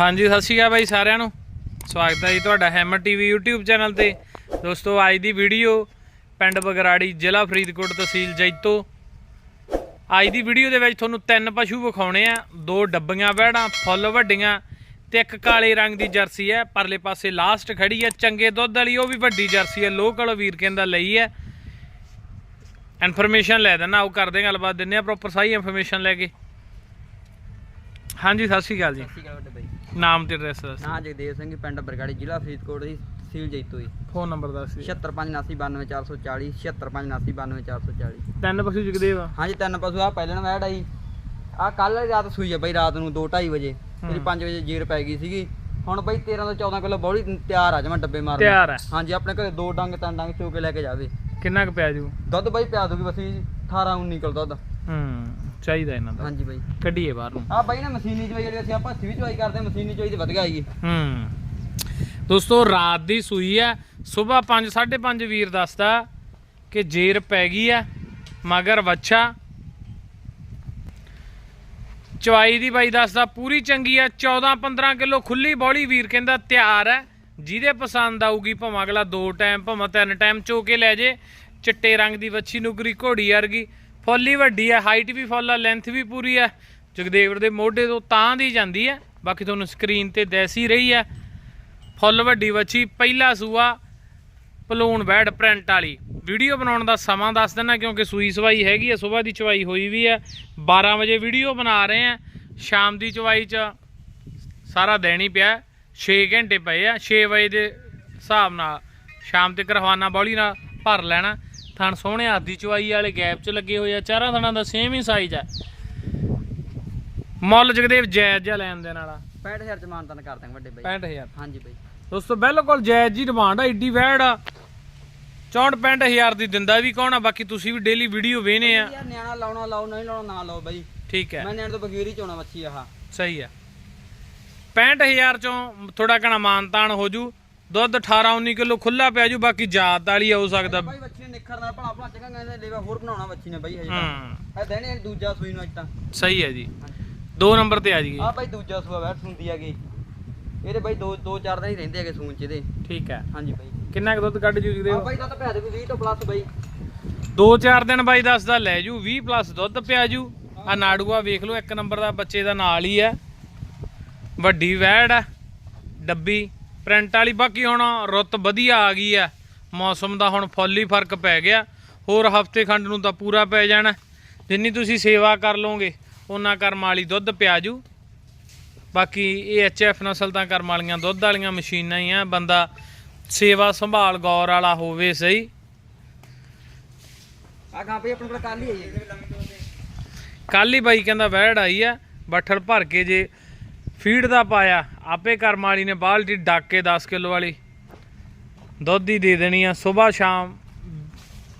ਹਾਂਜੀ, ਸਤਿ ਸ਼੍ਰੀ ਅਕਾਲ ਬਾਈ ਸਾਰਿਆਂ ਨੂੰ। ਸਵਾਗਤ ਹੈ ਜੀ ਤੁਹਾਡਾ ਹੈਮਰ ਟੀਵੀ YouTube ਚੈਨਲ ਤੇ। ਦੋਸਤੋ, ਅੱਜ ਦੀ ਵੀਡੀਓ ਪਿੰਡ ਬਗਰਾੜੀ, ਜ਼ਿਲ੍ਹਾ ਫਰੀਦਕੋਟ ਤਹਿਸੀਲ ਜੈਤੋ। ਅੱਜ ਦੀ ਵੀਡੀਓ ਦੇ ਵਿੱਚ ਤੁਹਾਨੂੰ ਤਿੰਨ ਪਸ਼ੂ ਵਿਖਾਉਣੇ ਆ। ਦੋ ਡੱਬੀਆਂ ਵਹਿੜਾਂ, ਫੁੱਲ ਵੱਡੀਆਂ ਤੇ ਇੱਕ ਕਾਲੇ ਰੰਗ ਦੀ ਜਰਸੀ ਹੈ। ਪਰਲੇ ਪਾਸੇ ਲਾਸਟ ਖੜੀ ਹੈ, ਚੰਗੇ ਦੁੱਧ ਵਾਲੀ, ਉਹ ਵੀ ਵੱਡੀ ਜਰਸੀ ਹੈ। ਲੋਕਲ ਵੀਰ ਕਹਿੰਦਾ ਲਈ ਹੈ। ਇਨਫੋਰਮੇਸ਼ਨ ਲੈ ਦੇਣਾ ਉਹ ਕਰਦੇ ਗੱਲਬਾਤ ਦਿੰਦੇ ਆ ਪ੍ਰੋਪਰ ਸਹੀ ਇਨਫੋਰਮੇਸ਼ਨ ਲੈ ਕੇ। ਹਾਂਜੀ, ਸਤਿ ਸ਼੍ਰੀ ਅਕਾਲ ਜੀ। ਸਤਿ ਸ਼੍ਰੀ ਅਕਾਲ ਨਾਮ ਤੇ ਐਡਰੈਸ ਦੱਸ ਨਾਂ ਜਗਦੇਵ ਸਿੰਘ ਪਿੰਡ ਬਰਗਾੜੀ ਜ਼ਿਲ੍ਹਾ ਫਰੀਦਕੋਟ ਦੀ ਤਹਿਸੀਲ ਜੈਤੋ ਜੀ ਫੋਨ ਨੰਬਰ ਦੱਸ ਜੀ 7579929440 7579929440 ਤਿੰਨ ਪਸ਼ੂ ਜਗਦੇਵ ਆ? ਹਾਂਜੀ ਤਿੰਨ ਪਸ਼ੂ ਆ ਪਹਿਲਣ ਵੈੜ ਆਈ ਆ ਕੱਲ ਰਾਤ ਸੂਈ ਆ ਬਾਈ ਰਾਤ ਨੂੰ 2:30 ਵਜੇ। ਤੇਰੀ 5 ਵਜੇ ਜੀਰ ਪੈ ਗਈ ਸੀਗੀ। ਹੁਣ ਬਾਈ 13 ਤੋਂ 14 ਕਿਲੋ ਬੋਲੀ ਤਿਆਰ ਆ ਜਮਾ ਡੱਬੇ ਮਾਰਨ। ਤਿਆਰ ਹੈ ਹਾਂਜੀ ਆਪਣੇ ਘਰੇ ਦੋ ਡੰਗ ਤਿੰਨ ਡੰਗ ਚੋ ਕੇ ਲੈ ਕੇ ਜਾਵੇ। ਕਿੰਨਾ ਕੁ ਪਿਆ ਜੂ? ਦੁੱਧ ਬਾਈ ਪਿਆ ਦੂਗੀ ਬਸ 18 19 ਕਿਲੋ ਦੁੱਧ। ਹੂੰ। ਚਾਹੀਦਾ ਇਹਨਾਂ ਦਾ। ਹਾਂਜੀ ਬਾਈ। ਕੱਢੀਏ ਬਾਹਰ ਨੂੰ। ਆ ਬਾਈ ਨਾ ਮਸ਼ੀਨੀ ਚਵਾਈ ਜਿਹੜੀ ਅਸੀਂ ਆਪਾਂ ਹੱਥੀਂ ਵੀ ਚਵਾਈ ਕਰਦੇ ਹਾਂ, ਮਸ਼ੀਨੀ ਚਵਾਈ ਤੇ ਵਧ ਗਈ ਹੂੰ। ਦੋਸਤੋ ਰਾਤ ਦੀ ਸੂਈ ਆ ਸਵੇਰ 5 5:30 ਵੀਰ ਦੱਸਦਾ ਕਿ ਜੇਰ ਪੈ ਗਈ ਆ ਮਗਰ ਵੱਛਾ। ਚਵਾਈ ਦੀ ਬਾਈ ਦੱਸਦਾ ਪੂਰੀ ਚੰਗੀ ਆ 14 15 ਕਿਲੋ ਖੁੱਲੀ ਬੋਲੀ ਵੀਰ ਕਹਿੰਦਾ ਤਿਆਰ ਹੈ। ਜਿਹਦੇ ਪਸੰਦ ਆਊਗੀ ਭਾਵੇਂ ਅਗਲਾ ਦੋ ਟਾਈਮ ਭਾਵੇਂ ਤਿੰਨ ਟਾਈਮ ਚੋ ਕੇ ਲੈ ਜੇ। ਚਿੱਟੇ ਰੰਗ ਦੀ ਵੱਛੀ ਨੁਗਰੀ ਘੋੜੀ ਵਰਗੀ। ਫੁੱਲ ਹੀ ਵੱਡੀ ਹੈ ਹਾਈਟ ਵੀ ਫੁੱਲ ਆ ਲੈਂਥ ਵੀ ਪੂਰੀ ਹੈ। ਜਗਦੇਵਰ ਦੇ ਮੋਢੇ ਤੋਂ ਤਾਂ ਦੀ ਜਾਂਦੀ ਹੈ। ਬਾਕੀ ਤੁਹਾਨੂੰ ਸਕਰੀਨ ਤੇ ਦੈਸੀ ਰਹੀ ਹੈ। ਫੁੱਲ ਵੱਡੀ ਵੱਛੀ, ਪਹਿਲਾ ਸੂਆ ਪਲੂਣ ਬੈਡ ਪ੍ਰਿੰਟ ਵਾਲੀ। ਵੀਡੀਓ ਬਣਾਉਣ ਦਾ ਸਮਾਂ ਦੱਸ ਦਿੰਨਾ ਕਿਉਂਕਿ ਸੂਈ ਸਵਾਈ ਹੈਗੀ ਆ ਸਵੇਰ ਦੀ ਚਵਾਈ ਹੋਈ ਵੀ ਆ 12 ਵਜੇ ਵੀਡੀਓ ਬਣਾ ਰਹੇ ਆ ਸ਼ਾਮ ਦੀ ਚਵਾਈ ਚ ਸਾਰਾ ਦਿਨ ਹੀ ਪਿਆ 6 ਘੰਟੇ ਪਏ ਆ 6 ਵਜੇ ਦੇ ਹਿਸਾਬ ਨਾਲ। ਸ਼ਾਮ ਤੱਕ ਰਵਾਨਾ ਬੌਲੀ ਨਾਲ ਭਰ ਲੈਣਾ। ਥਣ ਸੋਹਣੇ ਆਦੀ ਚਵਾਈ ਵਾਲੇ ਗੈਪ ਚ ਲੱਗੇ ਹੋਏ ਆ ਚਾਰਾਂ ਥਣਾਂ ਦਾ ਸੇਮ ਹੀ ਸਾਈਜ਼ ਆ। ਮੁੱਲ ਜਗਦੇਵ ਜਾਇਜ਼ ਜਿਹਾ ਲੈਣ ਦੇ ਨਾਲ 65000 ਚ ਮਾਨਤਨ ਕਰ ਦਾਂਗੇ ਵੱਡੇ ਬਾਈ। 65000 ਹਾਂਜੀ ਬਾਈ। ਦੋਸਤੋ ਬਿਲਕੁਲ ਜਾਇਜ਼ ਜੀ ਡਿਮਾਂਡ ਆ ਏਡੀ ਵੈੜ ਆ। 64 65000 ਦੀ ਦਿੰਦਾ ਵੀ ਕੌਣ ਆ ਬਾਕੀ ਤੁਸੀਂ ਵੀ ਡੇਲੀ ਵੀਡੀਓ ਵੇਨੇ ਆ। ਯਾਰ ਨਿਆਣਾ ਲਾਉਣਾ ਲਾਓ ਨਹੀਂ ਲਾਉਣਾ ਨਾ ਲਾਓ ਬਾਈ। ਠੀਕ ਹੈ। ਮੈਂ ਨਿਆਣੇ ਤੋਂ ਬਗੀਰ ਚੋਣਾ ਮੱਛੀ ਆਹ। ਸਹੀ ਆ। 65000 ਚੋਂ ਥੋੜਾ ਕਣਾ ਮਾਨਤਾਨ ਹੋ ਜੂ। ਦੁੱਧ 18 19 ਕਿਲੋ ਖੁੱਲਾ ਪਿਆ ਜੂ ਬਾਕੀ ਜਾਤ ਵਾਲੀ ਹੋ ਸਕਦਾ। ਬਾਈ ਬੱਚੀ ਨੇ ਨਿਖਰਨਾ ਭਲਾ ਭਲਾ ਚੰਗਾ ਕਹਿੰਦੇ ਲੇਵਾ ਹੋਰ ਬਣਾਉਣਾ ਬੱਚੀ ਨੇ ਬਾਈ ਹਜੇ ਤਾਂ। ਹੂੰ। ਇਹ ਦੇਣੇ ਦੂਜਾ ਸੂਈ ਨੂੰ ਅੱਜ ਤਾਂ। ਸਹੀ ਹੈ ਜੀ। ਦੋ ਨੰਬਰ ਤੇ ਆ ਜੀ। ਆ ਬਾਈ ਦੂਜਾ ਸੂਆ ਬੈਠ ਸੁੰਦੀ ਹੈਗੀ। ਇਹਦੇ ਬਾਈ ਦੋ ਦੋ ਚਾਰ ਦਿਨ ਹੀ ਰਹਿੰਦੇ ਹੈਗੇ ਸੂਣ ਚ ਇਹਦੇ। ਠੀਕ ਹੈ। ਹਾਂਜੀ ਬਾਈ। ਕਿੰਨਾ ਕੁ ਦੁੱਧ ਕੱਢ ਜੂ ਜੀ ਆ ਬਾਈ ਤਾਂ ਭੈ ਦੇ 20 ਤੋਂ ਪਲੱਸ ਬਾਈ। ਦੋ ਚਾਰ ਦਿਨ ਬਾਈ ਦੱਸਦਾ ਲੈ ਜੂ 20 ਪਲੱਸ ਦੁੱਧ ਪਿਆ ਜੂ। ਆ ਨਾੜੂਆ ਵੇਖ ਲਓ ਇੱਕ ਨੰਬਰ ਦਾ ਬੱਚੇ ਦਾ ਨਾਲ ਹੀ ਹੈ। ਵੱਡੀ ਵੈੜ ਆ ਡੱਬੀ। ਪ੍ਰਿੰਟ ਵਾਲੀ ਬਾਕੀ ਹੁਣ ਰੁੱਤ ਵਧੀਆ ਆ ਗਈ ਆ ਮੌਸਮ ਦਾ ਹੁਣ ਫੁੱਲ ਫ਼ਰਕ ਪੈ ਗਿਆ। ਹੋਰ ਹਫ਼ਤੇ ਖੰਡ ਨੂੰ ਤਾਂ ਪੂਰਾ ਪੈ ਜਾਣਾ। ਜਿੰਨੀ ਤੁਸੀਂ ਸੇਵਾ ਕਰ ਲਓਗੇ ਉਹਨਾਂ ਕਰਮ ਵਾਲੀ ਦੁੱਧ ਪਿਆ ਜੂ। ਬਾਕੀ ਇਹ ਐਚਐਫ ਨਸਲ ਤਾਂ ਕਰਮ ਵਾਲੀਆਂ ਦੁੱਧ ਵਾਲੀਆਂ ਮਸ਼ੀਨਾਂ ਹੀ ਆ। ਬੰਦਾ ਸੇਵਾ ਸੰਭਾਲ ਗੌਰ ਵਾਲਾ ਹੋਵੇ ਸਹੀ। ਆ ਗਾਂ ਬਈ ਆਪਣੇ ਕੋਲ ਕੱਲ ਹੀ ਆਈ ਹੈ। ਕੱਲ ਹੀ ਬਾਈ ਕਹਿੰਦਾ ਵਹਿੜ ਆਈ ਆ ਬੱਠਲ ਭਰ ਕੇ ਜੇ ਫੀਡ ਦਾ ਪਾਇਆ। ਆਪੇ ਕਰਮ ਵਾਲੀ ਨੇ ਬਾਲਟੀ ਡੱਕ ਕੇ 10 ਕਿਲੋ ਵਾਲੀ। ਦੁੱਧ ਹੀ ਦੇ ਦੇਣੀ ਆ। ਸਵੇਰ ਸ਼ਾਮ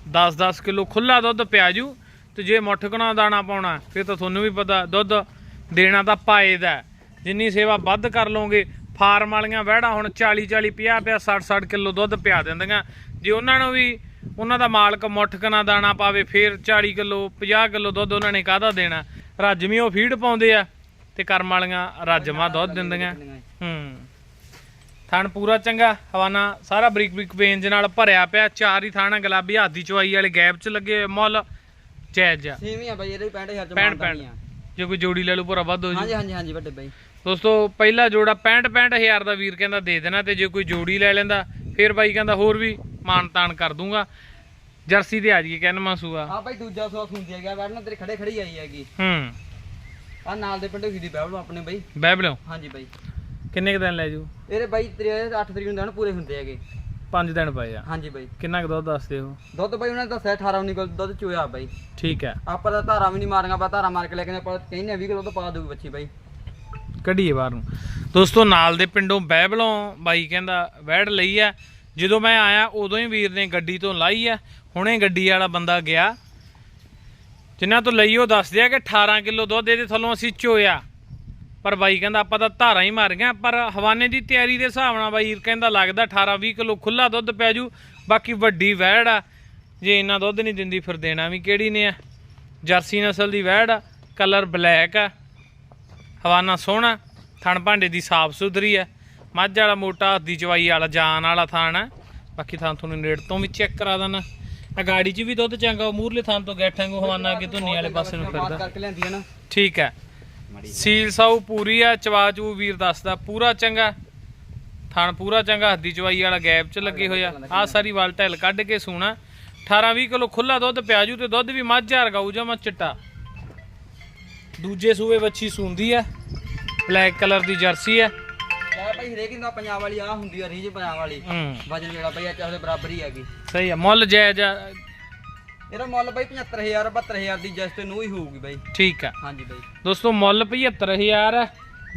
10-10 ਕਿਲੋ ਖੁੱਲਾ ਦੁੱਧ ਪਿਆ ਜੂ ਤੇ ਜੇ ਮੁੱਠਕਣਾ ਦਾਣਾ ਪਾਉਣਾ, ਫਿਰ ਤਾਂ ਤੁਹਾਨੂੰ ਵੀ ਪਤਾ ਦੁੱਧ ਦੇਣਾ ਤਾਂ ਪਾਏ ਦਾ ਜਿੰਨੀ ਸੇਵਾ ਵੱਧ ਕਰ ਲਓਗੇ, ਫਾਰਮ ਵਾਲੀਆਂ ਵਹਿੜਾਂ ਹੁਣ 40 40 50 ਪਿਆ 60 60 ਕਿਲੋ ਦੁੱਧ ਪਿਆ ਦਿੰਦੀਆਂ। ਜੇ ਉਹਨਾਂ ਨੂੰ ਵੀ, ਉਹਨਾਂ ਦਾ ਮਾਲਕ ਮੁੱਠਕਣਾ ਦਾਣਾ ਪਾਵੇ, ਫਿਰ 40 ਕਿਲੋ 50 ਕਿਲੋ ਦੁੱਧ ਉਹਨਾਂ ਨੇ ਕਾਹਦਾ ਦੇਣਾ? ਰੱਜਵੀਂ ਉਹ ਫੀਡ ਪਾਉਂਦੇ ਆ। ਤੇ ਕਰਮ ਵਾਲੀਆਂ ਰੱਜਮਾ ਦੁੱਧ ਦਿੰਦੀਆਂ। ਹੂੰ। ਥਣ ਪੂਰਾ ਚੰਗਾ ਹਵਾਨਾ ਸਾਰਾ ਬਰੀਕ ਬਰੀਕ ਵੇਂਜ ਨਾਲ ਭਰਿਆ ਪਿਆ ਚਾਰ ਹੀ ਥਾਣਾ ਗੁਲਾਬੀ ਹਾਦੀ ਚਵਾਈ ਵਾਲੇ ਗੈਪ ਚ ਲੱਗੇ ਹੋਏ, ਮੁੱਲ ਜਾਇਜ਼ ਆ। ਸੇਮ ਹੀ ਆ ਬਾਈ ਇਹਦੇ ਵੀ 65000 ਚ ਪੈਂਹਠ ਮਾਨਤਾ ਨਹੀਂ ਆ ਜੇ ਕੋਈ ਜੋੜੀ ਲੈ ਲਓ ਪੂਰਾ ਵੱਧ ਹੋ ਜੂ। ਹਾਂਜੀ ਹਾਂਜੀ ਹਾਂਜੀ ਵੱਡੇ ਬਾਈ। ਦੋਸਤੋ ਪਹਿਲਾ ਜੋੜਾ 65 65000 ਦਾ ਵੀਰ ਕਹਿੰਦਾ ਦੇ ਦੇਣਾ ਤੇ ਜੇ ਕੋਈ ਜੋੜੀ ਲੈ ਲੈਂਦਾ ਫਿਰ ਬਾਈ ਕਹਿੰਦਾ ਹੋਰ ਵੀ ਮਾਨ ਤਾਨ ਕਰ ਦੂੰਗਾ। ਜਰਸੀ ਤੇ ਆ ਜੀਏ ਕਹਿਨਮਾ ਸੂਆ ਆ ਬਾਈ ਦੂਜਾ ਸੂਆ ਸੁਣਦੀ ਹੈਗਾ ਬੈਠ ਨਾ ਤੇਰੇ ਖੜੇ ਖੜੀ ਆਈ ਹੈਗੀ। ਹੂੰ। ਆ ਨਾਲ ਦੇ ਪਿੰਡੋਂ ਆਪਣੇ ਬਾਈ। ਬੈਬਲੋ ਹਾਂਜੀ ਬਾਈ। ਕਿੰਨੇ ਕ ਦਿਨ ਲੈ ਜੂ? ਇਹਦੇ ਬਾਈ ਤੇਰੇ 8 ਤਰੀਕ ਨੂੰ ਦਿਨ ਪੂਰੇ ਹੁੰਦੇ ਹੈਗੇ। 5 ਦਿਨ ਪਏ ਆ। ਹਾਂਜੀ ਬਾਈ। ਕਿੰਨਾ ਕੁ ਦੁੱਧ ਦੱਸਦੇ ਹੋ? ਦੁੱਧ ਬਾਈ ਉਹਨਾਂ ਨੇ ਦੱਸਿਆ 18 19 ਕਿਲੋ ਦੁੱਧ ਚੋਇਆ ਬਾਈ। ਠੀਕ ਹੈ। ਆਪਾਂ ਤਾਂ ਧਾਰਾਂ ਵੀ ਨਹੀਂ ਮਾਰਾਂਗਾ ਆਪਾਂ ਧਾਰਾਂ ਮਾਰ ਕੇ ਲੈ ਕੇ ਆਪਾਂ ਕਹਿੰਦੇ 20 ਕਿਲੋ ਦੁੱਧ ਪਾ ਦੂਗੀ ਬੱਚੀ ਬਾਈ। ਕੱਢੀਏ ਬਾਹਰ ਨੂੰ। ਦੋਸਤੋ ਨਾਲ ਦੇ ਪਿੰਡੋਂ ਬੈਬਲੋਂ ਬਾਈ ਕਹਿੰਦਾ ਵੈੜ ਲਈ ਆ ਜਦੋਂ ਮੈਂ ਆਇਆ ਉਦੋਂ ਹੀ ਵੀਰ ਨੇ ਗੱਡੀ ਤੋਂ ਲਾਈ ਆ ਹੁਣੇ ਗੱਡੀ ਵਾਲਾ ਬੰਦਾ ਗਿਆ। ਜਿਨ੍ਹਾਂ ਤੋਂ ਲਈ ਉਹ ਦੱਸਦੇ ਆ ਕਿ 18 ਕਿਲੋ ਦੁੱਧ ਇਹਦੇ ਥੱਲੋਂ ਅਸੀਂ ਚੋਇਆ। ਪਰ ਬਾਈ ਕਹਿੰਦਾ ਆਪਾਂ ਤਾਂ ਧਾਰਾਂ ਹੀ ਮਾਰ ਗਏ ਪਰ ਹਵਾਨੇ ਦੀ ਤਿਆਰੀ ਦੇ ਹਿਸਾਬ ਨਾਲ ਬਾਈ ਕਹਿੰਦਾ ਲੱਗਦਾ 18 20 ਕਿਲੋ ਖੁੱਲਾ ਦੁੱਧ ਪੈ ਜੂ, ਬਾਕੀ ਵੱਡੀ ਵੈੜ ਆ। ਜੇ ਇੰਨਾ ਦੁੱਧ ਨਹੀਂ ਦਿੰਦੀ ਫਿਰ ਦੇਣਾ ਵੀ ਕਿਹੜੀ ਨੇ ਆ। ਜਰਸੀ ਨਸਲ ਦੀ ਵੈੜ ਆ, ਕਲਰ ਬਲੈਕ ਆ। ਹਵਾਨਾ ਸੋਹਣਾ, ਥਣ ਭਾਂਡੇ ਦੀ ਸਾਫ਼ ਸੁਥਰੀ ਹੈ ਮੱਝ ਵਾਲਾ ਮੋਟਾ ਹੱਥ ਦੀ ਚਵਾਈ ਵਾਲਾ, ਜਾਨ ਵਾਲਾ ਥਣ ਆ। ਬਾਕੀ ਥਾਂ ਤੁਹਾਨੂੰ ਨੇੜ ਤੋਂ ਵੀ ਚੈੱਕ ਕਰਾ ਦੇਣਾ ਆ ਗਾੜੀ 'ਚ ਵੀ ਦੁੱਧ ਚੰਗਾ ਉਹ ਮੂਰਲੇ ਥਾਂ ਤੋਂ ਗੈਠਾਂ ਨੂੰ ਹਵਾਨਾ ਅੱਗੇ ਧੁੰਨੀ ਵਾਲੇ ਪਾਸੇ ਨੂੰ ਫਿਰਦਾ। ਕਰਕੇ ਲਿਆਂਦੀ ਹੈ ਨਾ। ਠੀਕ ਹੈ। ਸੀਲ ਸਾਊ ਪੂਰੀ ਆ ਚਵਾ ਚੂ ਵੀਰ ਦੱਸਦਾ ਪੂਰਾ ਚੰਗਾ। ਥਣ ਪੂਰਾ ਚੰਗਾ ਹੱਦੀ ਚਵਾਈ ਵਾਲਾ ਗੈਪ ਚ ਲੱਗੇ ਹੋਇਆ ਆ। ਸਾਰੀ ਵਾਲ ਢਿੱਲ ਕੱਢ ਕੇ ਸੂਣਾ। 18 20 ਕਿਲੋ ਖੁੱਲਾ ਦੁੱਧ ਪਿਆਜੂ ਤੇ ਦੁੱਧ ਵੀ ਮੱਝ ਵਰਗਾ ਜਮਾ ਚਿੱਟਾ। ਦੂਜੇ ਸੂਏ ਵੱਛੀ ਸੂੰਦੀ ਆ। ਬਲੈਕ ਕਲਰ ਦੀ ਜਰਸੀ ਆ। ਯਾਰ ਭਾਈ ਹਰੇਕ ਦਾ ਪੰਜਾਬ ਵਾਲੀ ਆ ਹੁੰਦੀ ਆ ਰੀਜ ਪੰਜਾਬ ਵਾਲੀ। ਵਜਨ ਜਿਹੜਾ ਭਾਈ ਚਾਹੇ ਬਰਾਬਰ ਹੀ ਹੈਗੀ। ਸਹੀ ਆ ਮੁੱਲ ਜਾਇਜ਼ ਆ। ਇਹਦਾ ਮੁੱਲ ਭਾਈ 75000 72000 ਦੀ ਜਸਟ ਨੂੰ ਹੀ ਹੋਊਗੀ ਭਾਈ ਠੀਕ ਆ। ਹਾਂਜੀ ਭਾਈ ਦੋਸਤੋ ਮੁੱਲ 75000 ਆ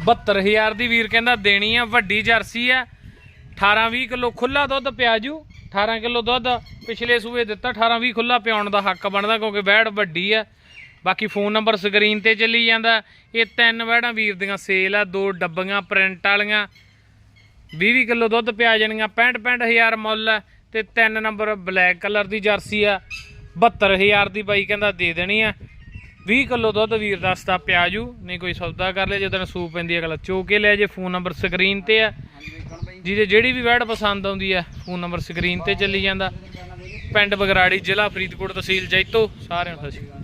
72000 ਦੀ ਵੀਰ ਕਹਿੰਦਾ ਦੇਣੀ ਆ ਵੱਡੀ ਜਰਸੀ ਆ। 18 20 ਕਿਲੋ ਖੁੱਲਾ ਦੁੱਧ ਪਿਆਜੂ। 18 ਕਿਲੋ ਦੁੱਧ ਪਿਛਲੇ ਸੂਏ ਦਿੱਤਾ 18 20 ਖੁੱਲਾ ਪਿਆਉਣ ਦਾ ਹੱਕ ਬਣਦਾ ਕਿਉਂਕਿ ਵੈੜ ਵੱਡੀ ਆ। ਬਾਕੀ ਫੋਨ ਨੰਬਰ ਸਕਰੀਨ ਤੇ ਚੱਲੀ ਜਾਂਦਾ। ਇਹ ਤਿੰਨ ਵੈੜਾਂ ਵੀਰ ਦੀਆਂ ਸੇਲ ਆ ਦੋ ਡੱਬੀਆਂ ਪ੍ਰਿੰਟ ਵਾਲੀਆਂ। 20 ਕਿਲੋ ਦੁੱਧ ਪਿਆ ਜਾਣੀਆਂ 65 65000 ਮੁੱਲ ਆ। ਤੇ ਤਿੰਨ ਨੰਬਰ ਬਲੈਕ ਕਲਰ ਦੀ ਜਰਸੀ ਆ 72000 ਦੀ ਬਾਈ ਕਹਿੰਦਾ ਦੇ ਦੇਣੀ ਆ। 20 ਕਿਲੋ ਦੁੱਧ ਵੀਰ ਦੱਸਦਾ ਪਿਆਜੂ ਨਹੀਂ ਕੋਈ ਸੌਦਾ ਕਰ ਲਿਆ ਜਦੋਂ ਸੂਪ ਪੈਂਦੀ ਅਗਲਾ ਚੋ ਕੇ ਲੈ ਜੇ, ਫੋਨ ਨੰਬਰ ਸਕਰੀਨ ਤੇ ਆ। ਜਿਹਦੇ ਜਿਹੜੀ ਵੀ ਵੈੜ ਪਸੰਦ ਆਉਂਦੀ ਆ, ਫੋਨ ਨੰਬਰ ਸਕਰੀਨ ਤੇ ਚੱਲੀ ਜਾਂਦਾ। ਪਿੰਡ ਬਗਰਾੜੀ ਜ਼ਿਲ੍ਹਾ ਫਰੀਦਕੋਟ ਤਹਿਸੀਲ ਜੈਤੋ, ਸਾਰਿਆਂ ਨੂੰ ਸਤਿ ਸ਼੍ਰੀ ਅਕਾਲ।